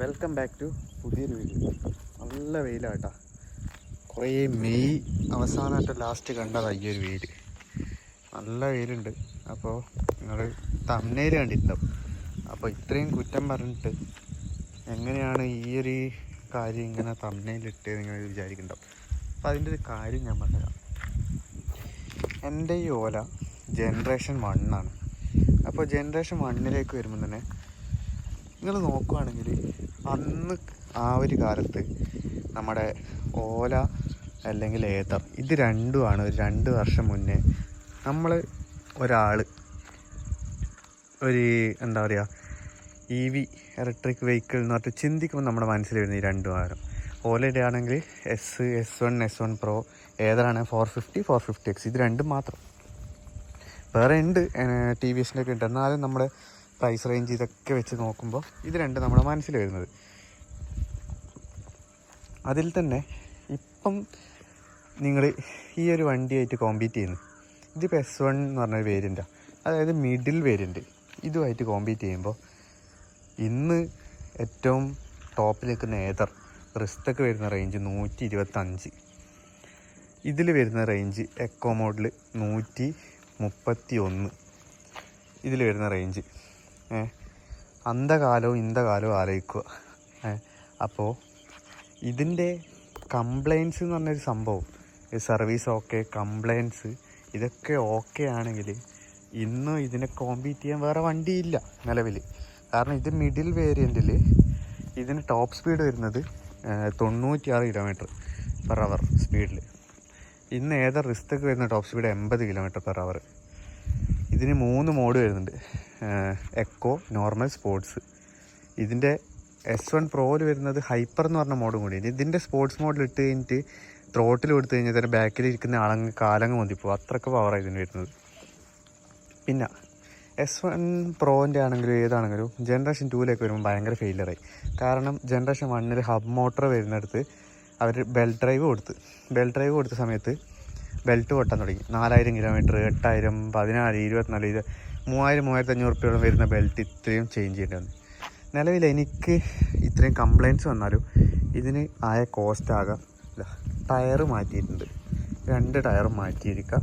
Welcome back to പുതിയൊരു video നല്ല വെയിലാട്ടാ. കുറേ മെയ് അവസാനമായിട്ട് ലാസ്റ്റ് കണ്ടതാ ഈ ഒരു വെയിൽ നല്ല വെയിലുണ്ട്. അപ്പോൾ നിങ്ങൾ തമ്മനയിൽ കണ്ടിട്ടുണ്ടാവും. അപ്പോൾ ഇത്രയും കുറ്റം പറഞ്ഞിട്ട് എങ്ങനെയാണ് ഈ ഒരു കാര്യം ഇങ്ങനെ തമ്മനയിലിട്ട് നിങ്ങൾ വിചാരിക്കുന്നുണ്ടാവും? അപ്പോൾ അതിന്റെ ഒരു കാര്യം ഞാൻ പറഞ്ഞുതരാം. എന്റെ ഈ ഓല ജനറേഷൻ വണ്ണാണ് അപ്പോൾ ജനറേഷൻ വണ്ണിലേക്ക് വരുമ്പോൾ തന്നെ നിങ്ങൾ നോക്കുകയാണെങ്കിൽ അന്ന് ആ ഒരു കാലത്ത് നമ്മുടെ ഓല അല്ലെങ്കിൽ ഏതർ ഇത് രണ്ടുമാണ്. ഒരു രണ്ട് വർഷം മുന്നേ നമ്മൾ ഒരാൾ ഒരു എന്താ പറയുക ഇ വി ഇലക്ട്രിക് വെഹിക്കിൾ എന്ന് പറഞ്ഞിട്ട് ചിന്തിക്കുമ്പോൾ നമ്മുടെ മനസ്സിൽ വരുന്ന ഈ രണ്ട് വാഹനം ഓലയുടെ ആണെങ്കിൽ S S one S one pro ഏതാണ്? Four fifty four fifty X ഇത് രണ്ടും മാത്രം. വേറെ ഉണ്ട് ടി വി എസിന്റെ ഒക്കെ ഉണ്ട്. എന്നാലും നമ്മുടെ പ്രൈസ് റേഞ്ച് ഇതൊക്കെ വെച്ച് നോക്കുമ്പോൾ ഇത് രണ്ട് നമ്മുടെ മനസ്സിൽ വരുന്നത്. അതിൽ തന്നെ ഇപ്പം നിങ്ങൾ ഈ ഒരു വണ്ടിയായിട്ട് കോമ്പീറ്റ് ചെയ്യുന്നു. ഇതിപ്പോൾ എസ് വൺ എന്ന് പറഞ്ഞൊരു വേരിയന്റാണ് അതായത് മിഡിൽ വേരിയന്റ് ഇതുമായിട്ട് കോമ്പീറ്റ് ചെയ്യുമ്പോൾ ഇന്ന് ഏറ്റവും ടോപ്പിൽ നിൽക്കുന്ന ഏതർ റിസ്തൊക്കെ വരുന്ന റേഞ്ച് നൂറ്റി ഇരുപത്തഞ്ച് ഇതിൽ വരുന്ന റേഞ്ച് എക്കോ മോഡൽ നൂറ്റി മുപ്പത്തി ഒന്ന് ഇതിൽ വരുന്ന റേഞ്ച് ഏ അന്ധകാലവും ഇന്ധകാലവും ആലോചിക്കുക. അപ്പോൾ ഇതിന്റെ കംപ്ലൈൻസ് എന്ന് പറഞ്ഞൊരു സംഭവം. സർവീസ് ഓക്കെ കംപ്ലൈൻസ് ഇതൊക്കെ ഓക്കെ ആണെങ്കിൽ ഇന്നും ഇതിനെ കോമ്പീറ്റ് ചെയ്യാൻ വേറെ വണ്ടിയില്ല നിലവിൽ. കാരണം ഇത് മിഡിൽ വേരിയന്റിൽ ഇതിന് ടോപ്പ് സ്പീഡ് വരുന്നത് തൊണ്ണൂറ്റിയാറ് കിലോമീറ്റർ പെർ അവർ സ്പീഡിൽ ഇന്ന് ഏതാ റിസ്ക് വരുന്ന ടോപ്പ് സ്പീഡ് എൺപത് കിലോമീറ്റർ പെർ അവർ ഇതിന് മൂന്ന് മോഡ് വരുന്നുണ്ട് എക്കോ നോർമൽ സ്പോർട്സ് ഇതിന്റെ എസ് വൺ പ്രോയിൽ വരുന്നത് ഹൈപ്പർ എന്ന് പറഞ്ഞ മോഡും കൂടി ഇതിന്റെ സ്പോർട്സ് മോഡിൽ ഇട്ട് കഴിഞ്ഞിട്ട് ത്രോട്ടിൽ കൊടുത്തു കഴിഞ്ഞാൽ തന്നെ ബാക്കിൽ ഇരിക്കുന്ന ആളങ്ങ് കാലങ്ങ് മതിപ്പോൾ അത്രയ്ക്ക് പവറാണ് ഇതിന് വരുന്നത്. പിന്നെ എസ് വൺ പ്രോന്റെ ആണെങ്കിലും ഏതാണെങ്കിലും ജനറേഷൻ ടൂവിലേക്ക് വരുമ്പോൾ ഭയങ്കര ഫെയിലറായി കാരണം ജനറേഷൻ വണ്ണിൽ ഹബ് മോട്ടർ വരുന്നിടത്ത് അവർ ബെൽറ്റ് ഡ്രൈവ് കൊടുത്ത്. ബെൽറ്റ് ഡ്രൈവ് കൊടുത്ത സമയത്ത് ബെൽറ്റ് പൊട്ടാൻ തുടങ്ങി. നാലായിരം കിലോമീറ്റർ എട്ടായിരം പതിനാല് ഇരുപത്തിനാല് ഇത് മൂവായിരം മൂവായിരത്തി അഞ്ഞൂറ് റുപ്യോളം വരുന്ന ബെൽറ്റ് ഇത്രയും ചേഞ്ച് ചെയ്യേണ്ടി വന്നു. നിലവിൽ എനിക്ക് ഇത്രയും കംപ്ലയിന്റ്സ് വന്നാലും ഇതിന് ആയ കോസ്റ്റ് ആകാം. ടയർ മാറ്റിയിട്ടുണ്ട്. രണ്ട് ടയർ മാറ്റിയിരിക്കാം.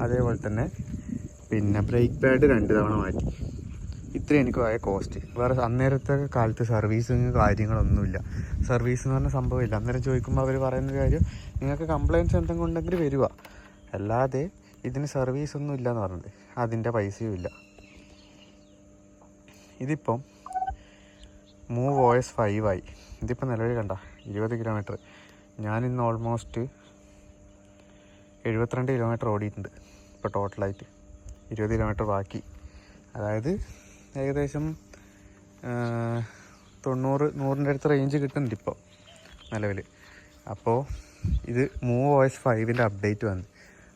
അതേപോലെ തന്നെ പിന്നെ ബ്രേക്ക് പാഡ് രണ്ട് തവണ മാറ്റി. ഇത്രയും എനിക്ക് ആയ കോസ്റ്റ് വേറെ അന്നേരത്തെ കാലത്ത് സർവീസിങ് കാര്യങ്ങളൊന്നുമില്ല. സർവീസ് എന്ന് പറഞ്ഞ സംഭവമില്ല. അന്നേരം ചോദിക്കുമ്പോൾ അവർ പറയുന്ന കാര്യം നിങ്ങൾക്ക് കംപ്ലയിന്റ്സ് എന്തെങ്കിലും ഉണ്ടെങ്കിൽ വരിക അല്ലാതെ ഇതിന് സർവീസ് ഒന്നും ഇല്ല എന്ന് പറഞ്ഞത്. അതിന്റെ പൈസയും ഇല്ല. ഇതിപ്പം മൂവ് ഒ എസ് ഫൈവ് ആയി. ഇതിപ്പോൾ നിലവിൽ കണ്ട ഇരുപത് കിലോമീറ്റർ ഞാനിന്ന് ഓൾമോസ്റ്റ് എഴുപത്തിരണ്ട് കിലോമീറ്റർ ഓടിയിട്ടുണ്ട്. ഇപ്പോൾ ടോട്ടലായിട്ട് ഇരുപത് കിലോമീറ്റർ ബാക്കി. അതായത് ഏകദേശം തൊണ്ണൂറ് നൂറിന്റെ അടുത്ത് റേഞ്ച് കിട്ടുന്നുണ്ട് ഇപ്പോൾ നിലവിൽ അപ്പോൾ ഇത് മൂവ് ഒ എസ് ഫൈവിന്റെ അപ്ഡേറ്റ് വന്നു.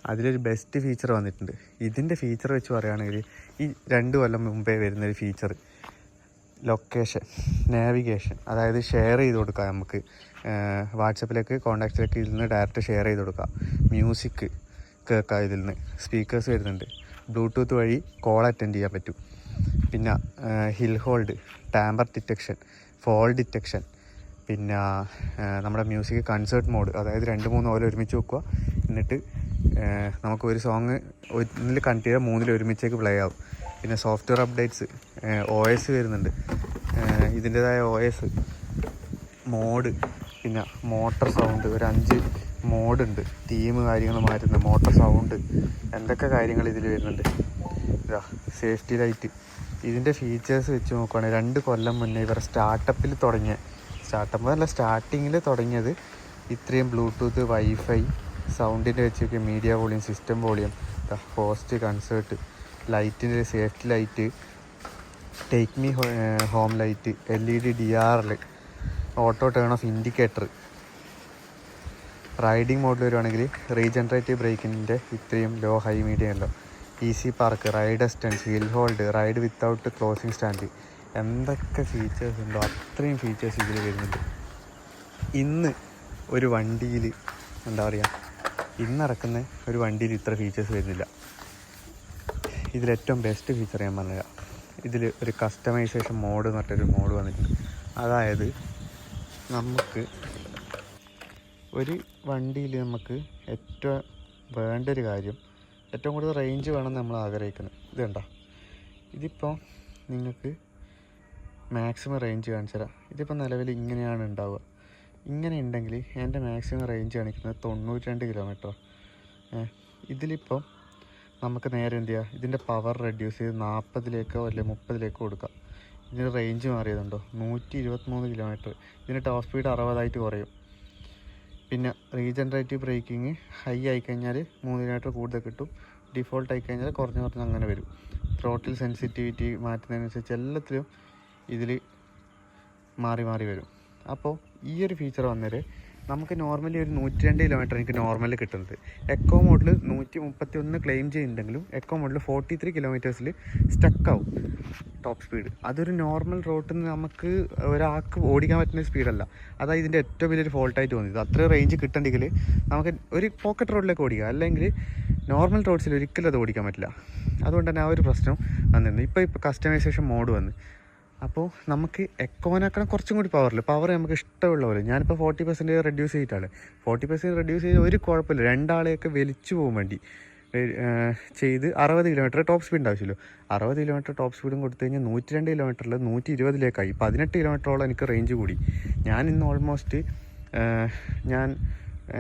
അതിലൊരു ബെസ്റ്റ് ഫീച്ചർ വന്നിട്ടുണ്ട്. ഇതിന്റെ ഫീച്ചർ വെച്ച് പറയുകയാണെങ്കിൽ ഈ രണ്ട് കൊല്ലം മുമ്പേ വരുന്നൊരു ഫീച്ചർ ലൊക്കേഷൻ നാവിഗേഷൻ അതായത് ഷെയർ ചെയ്ത് കൊടുക്കാം നമുക്ക്. വാട്സപ്പിലേക്ക് കോണ്ടാക്റ്റിലേക്ക് ഇതിൽ നിന്ന് ഡയറക്റ്റ് ഷെയർ ചെയ്ത് കൊടുക്കാം. മ്യൂസിക് കേൾക്കാം ഇതിൽ നിന്ന്. സ്പീക്കേഴ്സ് വരുന്നുണ്ട്. ബ്ലൂടൂത്ത് വഴി കോൾ അറ്റൻഡ് ചെയ്യാൻ പറ്റും. പിന്നെ hill hold tamper detection fall detection പിന്നെ നമ്മുടെ മ്യൂസിക് കൺസേർട്ട് മോഡ് അതായത് രണ്ട് മൂന്ന് ഓല ഒരുമിച്ച് വെക്കുക. എന്നിട്ട് നമുക്ക് ഒരു സോങ് ഒന്നിൽ ചെയ്താൽ മൂന്നിൽ ഒരുമിച്ചേക്ക് പ്ലേ ആവും. പിന്നെ സോഫ്റ്റ്വെയർ അപ്ഡേറ്റ്സ് ഒ എസ് വരുന്നുണ്ട്. ഇതിന്റെതായ ഒ എസ് മോഡ് പിന്നെ മോട്ടർ സൗണ്ട് ഒരു അഞ്ച് മോഡുണ്ട് തീം കാര്യങ്ങൾ മാറ്റുന്ന മോട്ടർ സൗണ്ട് എന്തൊക്കെ കാര്യങ്ങൾ ഇതിൽ വരുന്നുണ്ട്. സേഫ്റ്റി ലൈറ്റ് ഇതിന്റെ ഫീച്ചേഴ്സ് വെച്ച് നോക്കുകയാണെങ്കിൽ രണ്ട് കൊല്ലം മുന്നേ ഇവർ സ്റ്റാർട്ടപ്പിൽ തുടങ്ങിയ സ്റ്റാർട്ടപ്പ് അല്ല സ്റ്റാർട്ടിങ്ങിൽ തുടങ്ങിയത് ഇത്രയും ബ്ലൂടൂത്ത് വൈഫൈ സൗണ്ടിന്റെ വെച്ചൊക്കെ media volume system volume host concert ലൈറ്റിന്റെ safety light take me home light L E D D R L auto turn off indicator riding മോഡിൽ വരുവാണെങ്കിൽ റീജനറേറ്റീവ് ബ്രേക്കിന്റെ ഇത്രയും low high medium allow easy park ride assistance hill hold ride without closing stand എന്തൊക്കെ features ഉണ്ടോ? അത്രയും features ഇതിൽ വരുന്നുണ്ട്. ഇന്ന് ഒരു വണ്ടിയിൽ എന്താ പറയുക ഇന്നിറക്കുന്ന ഒരു വണ്ടിയിൽ ഇത്ര ഫീച്ചേഴ്സ് വരുന്നില്ല. ഇതിലേറ്റവും ബെസ്റ്റ് ഫീച്ചർ ഞാൻ പറഞ്ഞുതരാം. ഇതിൽ ഒരു കസ്റ്റമൈസേഷൻ മോഡ് എന്ന് പറഞ്ഞൊരു മോഡ് വന്നിട്ടുണ്ട്. അതായത് നമുക്ക് ഒരു വണ്ടിയിൽ നമുക്ക് ഏറ്റവും വേണ്ട ഒരു കാര്യം ഏറ്റവും കൂടുതൽ റേഞ്ച് വേണം നമ്മൾ ആഗ്രഹിക്കുന്നത്. ഇത് കണ്ടോ? ഇതിപ്പോൾ നിങ്ങൾക്ക് മാക്സിമം റേഞ്ച് കാണിച്ചു തരാം. ഇതിപ്പോൾ നിലവിൽ ഇങ്ങനെയാണ് ഉണ്ടാവുക. ഇങ്ങനെ ഉണ്ടെങ്കിൽ എന്റെ മാക്സിമം റേഞ്ച് കാണിക്കുന്നത് തൊണ്ണൂറ്റി രണ്ട് കിലോമീറ്റർ ഇതിലിപ്പോൾ നമുക്ക് നേരെ എന്ത് ചെയ്യുക ഇതിന്റെ പവർ റെഡ്യൂസ് ചെയ്ത് നാൽപ്പതിലേക്കോ അല്ലെങ്കിൽ മുപ്പതിലേക്കോ കൊടുക്കാം. ഇതിന് റേഞ്ച് മാറിയതുണ്ടോ? നൂറ്റി ഇരുപത്തിമൂന്ന് കിലോമീറ്റർ ഇതിന്റെ ടോപ്പ് സ്പീഡ് അറുപതായിട്ട് കുറയും. പിന്നെ റീജനറേറ്റീവ് ബ്രേക്കിംഗ് ഹൈ ആയിക്കഴിഞ്ഞാൽ മൂന്ന് കിലോമീറ്റർ കൂടുതൽ കിട്ടും. ഡിഫോൾട്ട് ആയിക്കഴിഞ്ഞാൽ കുറഞ്ഞ് കുറഞ്ഞ് അങ്ങനെ വരും. ത്രോട്ടിൽ സെൻസിറ്റിവിറ്റി മാറ്റുന്നതിനനുസരിച്ച് എല്ലാത്തിലും ഇതിൽ മാറി മാറി വരും. അപ്പോൾ ഈ ഒരു ഫീച്ചർ വന്നേര് നമുക്ക് നോർമലി ഒരു നൂറ്റി രണ്ട് കിലോമീറ്റർ എനിക്ക് നോർമലി കിട്ടുന്നത്. എക്കോ മോഡിൽ നൂറ്റി മുപ്പത്തി ഒന്ന് ക്ലെയിം ചെയ്യുന്നുണ്ടെങ്കിലും എക്കോ മോഡിൽ ഫോർട്ടി ത്രീ കിലോമീറ്റേഴ്സിൽ സ്റ്റക്കാവും ടോപ്പ് സ്പീഡ് അതൊരു നോർമൽ റോട്ടിൽ നിന്ന് നമുക്ക് ഒരാൾക്ക് ഓടിക്കാൻ പറ്റുന്ന സ്പീഡല്ല അതാണ് ഇതിന്റെ ഏറ്റവും വലിയൊരു ഫോൾട്ടായിട്ട് തോന്നിയത്. അത്ര റേഞ്ച് കിട്ടണമെങ്കിൽ നമുക്ക് ഒരു പോക്കറ്റ് റോഡിലേക്ക് ഓടിക്കാം. അല്ലെങ്കിൽ നോർമൽ റോഡ്സിൽ ഒരിക്കലും അത് ഓടിക്കാൻ പറ്റില്ല. അതുകൊണ്ട് തന്നെ ആ ഒരു പ്രശ്നം വന്നിരുന്നു. ഇപ്പോൾ ഇപ്പോൾ കസ്റ്റമൈസേഷൻ മോഡ് വന്ന്. അപ്പോൾ നമുക്ക് എക്കോനേക്കാളും കുറച്ചും കൂടി പവറിൽ പവർ നമുക്ക് ഇഷ്ടമുള്ള പോലെ. ഞാനിപ്പോൾ ഫോർട്ടി പെർസെന്റ് റെഡ്യൂസ് ചെയ്തിട്ടാണ്. ഫോർട്ടി പെർസെന്റ് റെഡ്യൂസ് ചെയ്ത് ഒരു കുഴപ്പമില്ല. രണ്ടാളെയൊക്കെ വലിച്ചു പോകും വേണ്ടി ചെയ്ത് അറുപത് കിലോമീറ്റർ ടോപ്പ് സ്പീഡ് ആവശ്യമില്ല അറുപത് കിലോമീറ്റർ ടോപ്പ് സ്പീഡും കൊടുത്തു കഴിഞ്ഞാൽ നൂറ്റി രണ്ട് കിലോമീറ്ററിൽ നൂറ്റി ഇരുപതിലേക്കായി പതിനെട്ട് കിലോമീറ്ററോളം എനിക്ക് റേഞ്ച് കൂടി. ഞാൻ ഇന്ന് ഓൾമോസ്റ്റ് ഞാൻ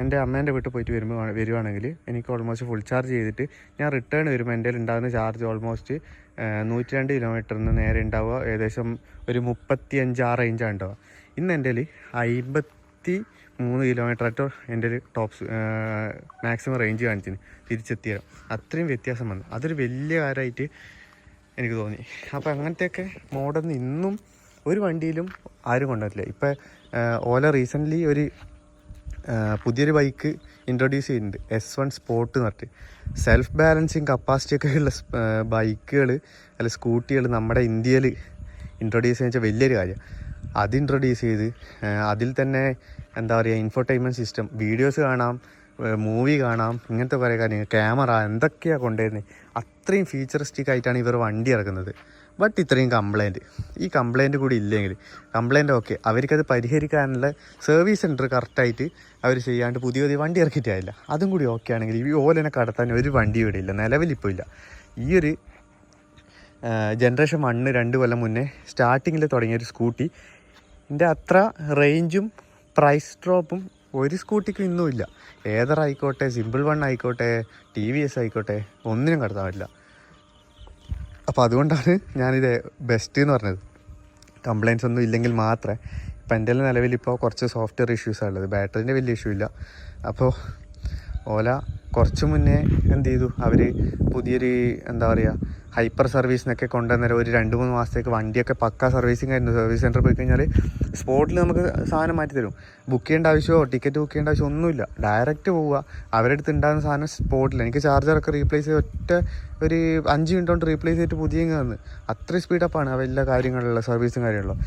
എന്റെ അമ്മേന്റെ വീട്ടിൽ പോയിട്ട് വരുമ്പോൾ വരുവാണെങ്കിൽ എനിക്ക് ഓൾമോസ്റ്റ് ഫുൾ ചാർജ് ചെയ്തിട്ട് ഞാൻ റിട്ടേൺ വരുമ്പോൾ എന്റെ ഉണ്ടാകുന്ന ചാർജ് ഓൾമോസ്റ്റ് നൂറ്റി രണ്ട് കിലോമീറ്ററിന് നേരെ ഉണ്ടാവുക. ഏകദേശം ഒരു മുപ്പത്തി അഞ്ച് ആ റേഞ്ചാണ് ഉണ്ടാവുക ഇന്ന് എന്റെ അമ്പത്തി മൂന്ന് കിലോമീറ്റർ ആയിട്ട് എന്റെ ടോപ്സ് മാക്സിമം റേഞ്ച് കാണിച്ചിന്. തിരിച്ചെത്തിയത് അത്രയും വ്യത്യാസം വന്നു. അതൊരു വലിയ കാര്യമായിട്ട് എനിക്ക് തോന്നി. അപ്പോൾ അങ്ങനത്തെയൊക്കെ മോഡൽ ഇന്നും ഒരു വണ്ടിയിലും ആരും കൊണ്ടുവരില്ല ഇപ്പോൾ ഓല റീസെന്റ്ലി ഒരു പുതിയൊരു ബൈക്ക് ഇൻട്രൊഡ്യൂസ് ചെയ്തിട്ടുണ്ട്. എസ് വൺ സ്പോർട്ട് എന്ന് പറഞ്ഞിട്ട്. സെൽഫ് ബാലൻസിങ് കപ്പാസിറ്റി ഒക്കെ ഉള്ള ബൈക്കുകൾ അല്ല സ്കൂട്ടികൾ നമ്മുടെ ഇന്ത്യയിൽ ഇൻട്രൊഡ്യൂസ് ചെയ്യുന്ന വലിയൊരു കാര്യം. അത് ഇൻട്രൊഡ്യൂസ് ചെയ്ത് അതിൽ തന്നെ എന്താ പറയുക ഇൻഫർടൈൻമെന്റ് സിസ്റ്റം വീഡിയോസ് കാണാം മൂവി കാണാം ഇങ്ങനത്തെ കുറേ കാര്യങ്ങൾ ക്യാമറ എന്തൊക്കെയാണ് കൊണ്ടുവരുന്നത്? അത്രയും ഫീച്ചറിസ്റ്റിക് ആയിട്ടാണ് ഇവർ വണ്ടി ഇറക്കുന്നത്. ബട്ട് ഇത്രയും കംപ്ലൈന്റ് ഈ കംപ്ലൈന്റ് കൂടി ഇല്ലെങ്കിൽ കംപ്ലൈന്റ് ഓക്കെ അവർക്കത് പരിഹരിക്കാനുള്ള സർവീസ് സെന്റർ കറക്റ്റായിട്ട് അവർ ചെയ്യാണ്ട് പുതിയ പുതിയ വണ്ടി ഇറക്കിയിട്ടായില്ല. അതും കൂടി ഓക്കെ ആണെങ്കിൽ ഈ ഓലനെ കടത്താൻ ഒരു വണ്ടി ഇവിടെ ഇല്ല നിലവിലിപ്പോൾ ഇല്ല. ഈ ഒരു ജനറേഷൻ വണ്ണ് രണ്ട് കൊല്ലം മുന്നേ സ്റ്റാർട്ടിങ്ങിൽ തുടങ്ങിയ ഒരു സ്കൂട്ടി ഇതിന്റെ അത്ര റേഞ്ചും പ്രൈസ് ഡ്രോപ്പും ഒരു സ്കൂട്ടിക്കും ഇന്നുമില്ല ഏതർ ആയിക്കോട്ടെ സിമ്പിൾ വൺ ആയിക്കോട്ടെ ടി വി എസ് ആയിക്കോട്ടെ ഒന്നിനും കടത്താൻ പറ്റില്ല. അപ്പോൾ അതുകൊണ്ടാണ് ഞാനിത് ബെസ്റ്റ് എന്ന് പറഞ്ഞത്. കംപ്ലയിൻസ് ഒന്നും ഇല്ലെങ്കിൽ മാത്രമേ ഇപ്പം എന്റെ നിലവിൽ ഇപ്പോൾ കുറച്ച് സോഫ്റ്റ്വെയർ ഇഷ്യൂസാണ് ഉള്ളത് ബാറ്ററിന്റെ വലിയ ഇഷ്യൂ ഇല്ല. അപ്പോൾ ഓല കുറച്ച് മുന്നേ എന്ത് ചെയ്തു അവർ പുതിയൊരു എന്താ പറയുക ഹൈപ്പർ സർവീസിനൊക്കെ കൊണ്ടുവന്നേരം ഒരു രണ്ട് മൂന്ന് മാസത്തേക്ക് വണ്ടിയൊക്കെ പക്ക സർവീസിങ് ആയിരുന്നു. സർവീസ് സെന്ററിൽ പോയി കഴിഞ്ഞാൽ സ്പോട്ടിൽ നമുക്ക് സാധനം മാറ്റി തരും. ബുക്ക് ചെയ്യേണ്ട ആവശ്യമോ ടിക്കറ്റ് ബുക്ക് ചെയ്യേണ്ട ആവശ്യമോ ഒന്നുമില്ല. ഡയറക്റ്റ് പോവുക. അവരുടെ അടുത്ത് ഉണ്ടാകുന്ന സാധനം സ്പോട്ടിൽ. എനിക്ക് ചാർജറൊക്കെ റീപ്ലേസ് ചെയ്ത് ഒറ്റ ഒരു അഞ്ച് മിനിറ്റ് കൊണ്ട് റീപ്ലേസ് ചെയ്തിട്ട് പുതിയ തന്ന് അത്രയും സ്പീഡപ്പാണ് അവ എല്ലാ കാര്യങ്ങളുള്ള സർവീസും കാര്യങ്ങളും.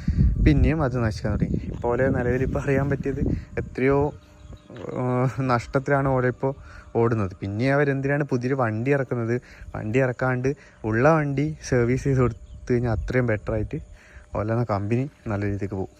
പിന്നെയും അത് നശിക്കാൻ തുടങ്ങി. ഇപ്പോലെ നിലവിൽ ഇപ്പോൾ അറിയാൻ പറ്റിയത് എത്രയോ നഷ്ടത്തിലാണ് ഓടിപ്പോൾ ഓടുന്നത്. പിന്നെ അവരെന്തിനാണ് പുതിയൊരു വണ്ടി ഇറക്കുന്നത്? വണ്ടി ഇറക്കാണ്ട് ഉള്ള വണ്ടി സർവീസ് ചെയ്ത് കൊടുത്തു കഴിഞ്ഞാൽ അത്രയും ബെറ്ററായിട്ട് ഓലാന്ന കമ്പനി നല്ല രീതിക്ക് പോകും.